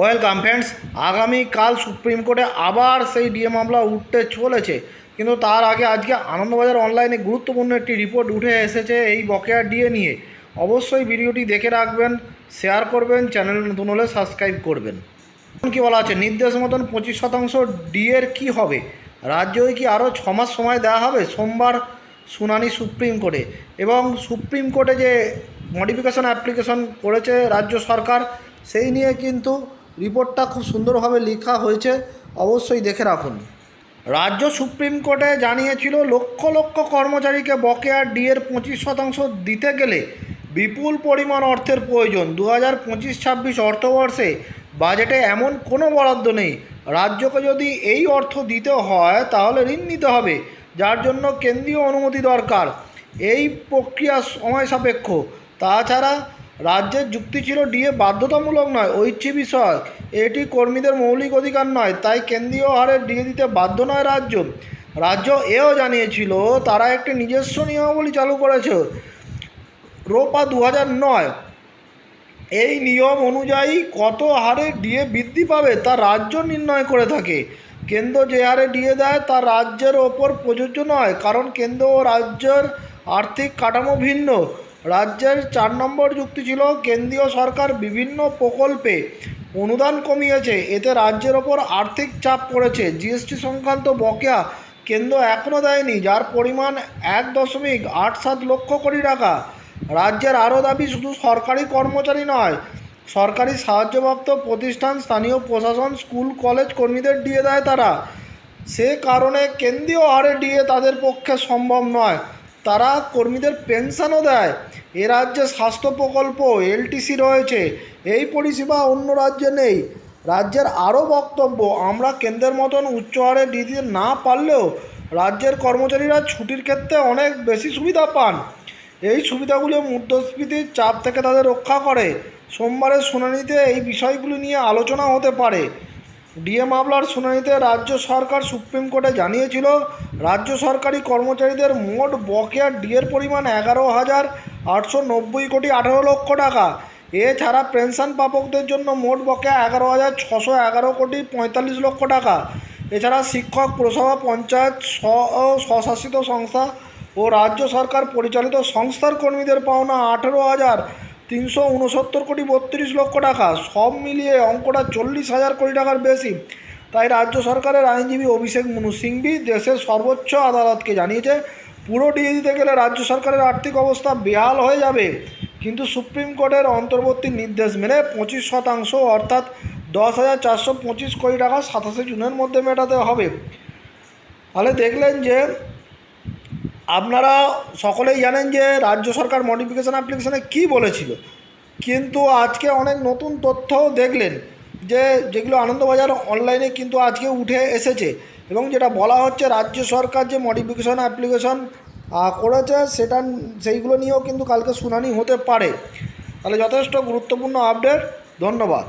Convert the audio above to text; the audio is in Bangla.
ওয়েলকাম ফ্রেন্ডস, আগামীকাল সুপ্রিম কোর্টে আবার সেই ডিএ মামলা উঠতে চলেছে। কিন্তু তার আগে আজকে আনন্দবাজার অনলাইনে গুরুত্বপূর্ণ একটি রিপোর্ট উঠে এসেছে এই বকেয়া ডিএ নিয়ে। অবশ্যই ভিডিওটি দেখে রাখবেন, শেয়ার করবেন, চ্যানেল নতুন হলে সাবস্ক্রাইব করবেন। কি বলা আছে? নির্দেশ মতন পঁচিশ শতাংশ ডিএর কি হবে? রাজ্যকে কি আরও ছমাস সময় দেওয়া হবে? সোমবার শুনানি সুপ্রিম কোর্টে। এবং সুপ্রিম কোর্টে যে মডিফিকেশন অ্যাপ্লিকেশন করেছে রাজ্য সরকার, সেই নিয়ে কিন্তু রিপোর্টটা খুব সুন্দরভাবে লেখা হয়েছে, অবশ্যই দেখে রাখুন। রাজ্য সুপ্রিম কোর্টে জানিয়েছিল, লক্ষ লক্ষ কর্মচারীকে বকেয়া ডিএর পঁচিশ শতাংশ দিতে গেলে বিপুল পরিমাণ অর্থের প্রয়োজন। দু হাজার পঁচিশ ছাব্বিশ অর্থবর্ষে বাজেটে এমন কোনো বরাদ্দ নেই। রাজ্যকে যদি এই অর্থ দিতে হয়, তাহলে ঋণ নিতে হবে, যার জন্য কেন্দ্রীয় অনুমতি দরকার। এই প্রক্রিয়া সময় সাপেক্ষ। তাছাড়া রাজ্যের যুক্তি ছিল ডিএ বাধ্যতামূলক নয়, ঐচ্ছি বিষয় এটি কর্মীদের মৌলিক অধিকার নয়, তাই কেন্দ্রীয় হারে ডিএ দিতে বাধ্য নয় রাজ্য। রাজ্য এও জানিয়েছিল, তারা একটি নিজস্ব নিয়মাবলী চালু করেছে। রোপা দু নয়, এই নিয়ম অনুযায়ী কত হারে ডিএ বৃদ্ধি পাবে তা রাজ্য নির্ণয় করে থাকে। কেন্দ্র যে হারে ডিএ দেয় তা রাজ্যের ওপর প্রযোজ্য নয়, কারণ কেন্দ্র ও রাজ্যের আর্থিক কাঠামো ভিন্ন। রাজ্যের চার নম্বর যুক্তি ছিল, কেন্দ্রীয় সরকার বিভিন্ন প্রকল্পে অনুদান কমিয়েছে। এতে রাজ্যের ওপর আর্থিক চাপ পড়েছে। জিএসটি সংক্রান্ত বকেয়া কেন্দ্র এখনও দেয়নি, যার পরিমাণ এক দশমিক আট সাত লক্ষ কোটি টাকা। রাজ্যের আরও দাবি, শুধু সরকারি কর্মচারী নয়, সরকারি সাহায্যপ্রাপ্ত প্রতিষ্ঠান, স্থানীয় প্রশাসন, স্কুল, কলেজ কর্মীদের ডিএ দেয় তারা। সে কারণে কেন্দ্রীয় হারে ডিএ তাদের পক্ষে সম্ভব নয়। তারা কর্মীদের পেনশনও দেয়। এ রাজ্যে স্বাস্থ্য প্রকল্প এলটিসি রয়েছে। এই পরিষেবা অন্য রাজ্যে নেই। রাজ্যের আরও বক্তব্য, আমরা কেন্দ্রের মতন উচ্চ হারে দিতে না পারলেও রাজ্যের কর্মচারীরা ছুটির ক্ষেত্রে অনেক বেশি সুবিধা পান। এই সুবিধাগুলো মুদ্রাস্ফীতির চাপ থেকে তাদের রক্ষা করে। সোমবারের শুনানিতে এই বিষয়গুলি নিয়ে আলোচনা হতে পারে। ডিএ মামলার শুনানিতে রাজ্য সরকার সুপ্রিম কোর্টে জানিয়েছিল, রাজ্য সরকারি কর্মচারীদের মোট বকেয়া ডিএর পরিমাণ এগারো হাজার আটশো নব্বই কোটি আঠারো লক্ষ টাকা। এছাড়া পেনশন প্রাপকদের জন্য মোট বকেয়া এগারো হাজার ছশো এগারো কোটি পঁয়তাল্লিশ লক্ষ টাকা। এছাড়া শিক্ষক, পুরসভা, পঞ্চায়েত স্বশাসিত সংস্থা ও রাজ্য সরকার পরিচালিত সংস্থার কর্মীদের পাওনা আঠেরো হাজার তিনশো উনসত্তর কোটি বত্রিশ লক্ষ টাকা। সব মিলিয়ে অঙ্কটা চল্লিশ হাজার কোটি টাকার বেশি। তাই রাজ্য সরকারের আইনজীবী অভিষেক মনু সিংভি দেশের সর্বোচ্চ আদালতকে জানিয়েছে, পুরো ডিএ দিতে গেলে রাজ্য সরকারের আর্থিক অবস্থা বেহাল হয়ে যাবে। কিন্তু সুপ্রিম কোর্টের অন্তর্বর্তী নির্দেশ মেনে পঁচিশ শতাংশ অর্থাৎ দশ হাজার চারশো পঁচিশ কোটি টাকা সাতাশে জুনের মধ্যে মেটাতে হবে। তাহলে দেখলেন যে আপনারা সকলেই জানেন যে রাজ্য সরকার মডিফিকেশান অ্যাপ্লিকেশানে কী বলেছিল। কিন্তু আজকে অনেক নতুন তথ্যও দেখলেন যে যেগুলো আনন্দবাজার অনলাইনে কিন্তু আজকে উঠে এসেছে এবং যেটা বলা হচ্ছে রাজ্য সরকার যে মডিফিকেশান অ্যাপ্লিকেশান করেছে সেটা, সেইগুলো নিয়েও কিন্তু কালকে শুনানি হতে পারে। তাহলে যথেষ্ট গুরুত্বপূর্ণ আপডেট ধন্যবাদ।